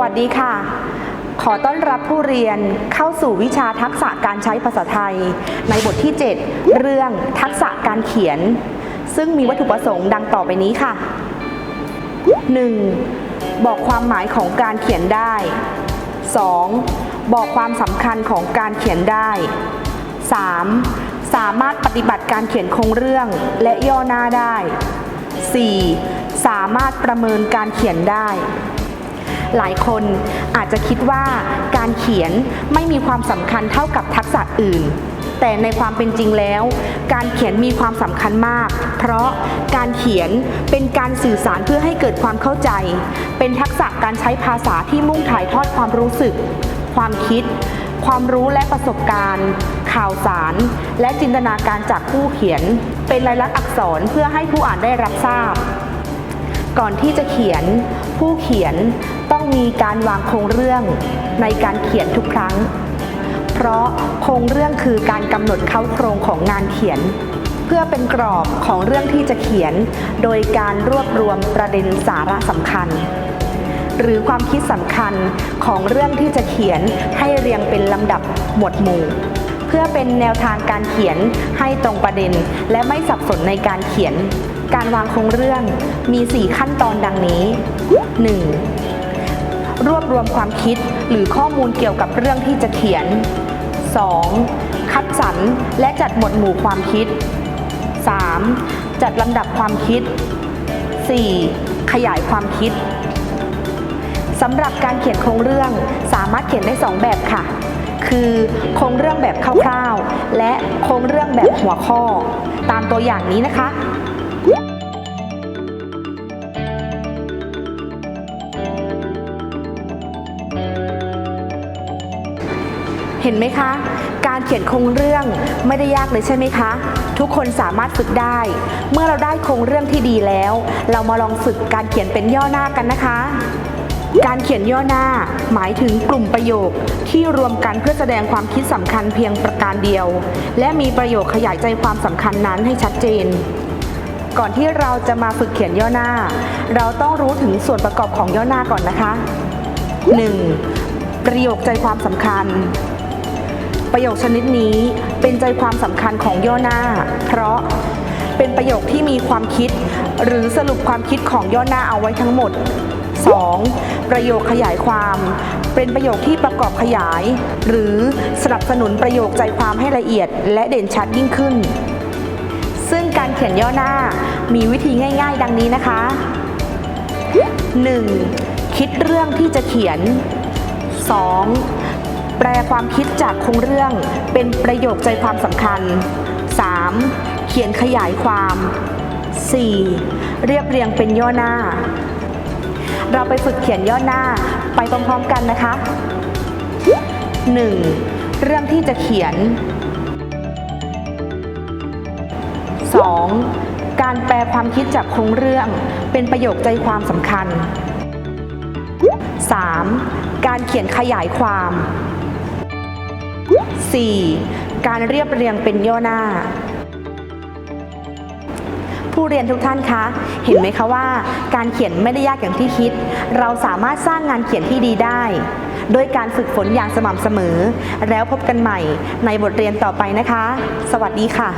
วัสดีค่ะ ขอต้อนรับผู้เรียนเข้าสู่วิชาทักษะการใช้ภาษาไทย ในบทที่ 7 เรื่องทักษะการเขียน ซึ่งมีวัตถุประสงค์ดังต่อไปนี้ค่ะ 1. บอกความหมายของการเขียนได้ 2. บอกความสำคัญของการเขียนได้ 3. สามารถปฏิบัติการเขียนคงเรื่องและย่อหน้าได้ 4. สามารถประเมินการเขียนได้ หลายคนอาจจะคิดว่าการเขียนไม่มีความสำคัญเท่ากับทักษะอื่น แต่ในความเป็นจริงแล้ว การเขียนมีความสำคัญมาก เพราะการเขียนเป็นการสื่อสารเพื่อให้เกิดความเข้าใจ เป็นทักษะการใช้ภาษาที่มุ่งถ่ายทอดความรู้สึก ความคิด ความรู้และประสบการณ์ ข่าวสาร และจินตนาการจากผู้เขียน เป็นลายลักษณ์อักษรเพื่อให้ผู้อ่านได้รับทราบ ก่อนที่จะเขียน ผู้เขียนต้องมีการวางโครงเรื่องในการเขียนทุกครั้ง เพราะโครงเรื่องคือการกำหนดเข้าโครงของงานเขียน เพื่อเป็นกรอบของเรื่องที่จะเขียน โดยการรวบรวมประเด็นสาระสำคัญ หรือความคิดสำคัญของเรื่องที่จะเขียนให้เรียงเป็นลำดับหมวดหมู่เพื่อเป็นแนวทางการเขียนให้ตรงประเด็นและไม่สับสนในการเขียน การวางโครงเรื่องมี 4 ขั้นตอนดังนี้ 1. รวบรวมความคิดหรือข้อมูลเกี่ยวกับเรื่องที่จะเขียน 2. คัดสรรและจัดหมวดหมู่ความคิด 3. จัดลำดับความคิด 4. ขยายความคิดสำหรับการเขียนโครงเรื่องสามารถเขียนได้ 2 แบบค่ะ คือโครงเรื่องแบบคร่าวๆ และโครงเรื่องแบบหัวข้อ ตามตัวอย่างนี้นะคะ เห็นไหมคะ การเขียนโครงเรื่องไม่ได้ยากเลยใช่ไหมคะ ทุกคนสามารถฝึกได้ เมื่อเราได้โครงเรื่องที่ดีแล้ว เรามาลองฝึกการเขียนเป็นย่อหน้ากันนะคะการเขียนย่อหน้าหมายถึงกลุ่มประโยคที่รวมกันเพื่อแสดงความคิดสำคัญเพียงประการเดียว และมีประโยคขยายใจความสำคัญนั้นให้ชัดเจน ก่อนที่เราจะมาฝึกเขียนย่อหน้า เราต้องรู้ถึงส่วนประกอบของย่อหน้าก่อนนะคะ 1. ประโยคใจความสำคัญ ประโยคชนิดนี้เป็นใจความสำคัญของย่อหน้า เพราะเป็นประโยคที่มีความคิด หรือสรุปความคิดของย่อหน้าเอาไว้ทั้งหมด 2. ประโยคขยายความ เป็นประโยคที่ประกอบขยาย หรือสนับสนุนประโยคใจความให้ละเอียด และเด่นชัดยิ่งขึ้น ซึ่งการเขียนย่อหน้ามีวิธีง่าย ๆ ดังนี้นะคะ 1. คิดเรื่องที่จะเขียน 2. แปลความคิดจากโครงเรื่องเป็นประโยคใจความสำคัญ 3. เขียนขยายความ 4. เรียบเรียงเป็นย่อหน้า เราไปฝึกเขียนย่อหน้าไปพร้อมๆกันนะคะ 1. เรื่องที่จะเขียน 2. การแปลความคิดจากโครงเรื่องเป็นประโยคใจความสำคัญ 3. การเขียนขยายความ 4. การเรียบเรียงเป็นย่อหน้า ผู้เรียนทุกท่านคะ เห็นไหมคะว่า การเขียนไม่ได้ยากอย่างที่คิด เราสามารถสร้างงานเขียนที่ดีได้โดยการฝึกฝนอย่างสม่ำเสมอ แล้วพบกันใหม่ในบทเรียนต่อไปนะคะ สวัสดีค่ะ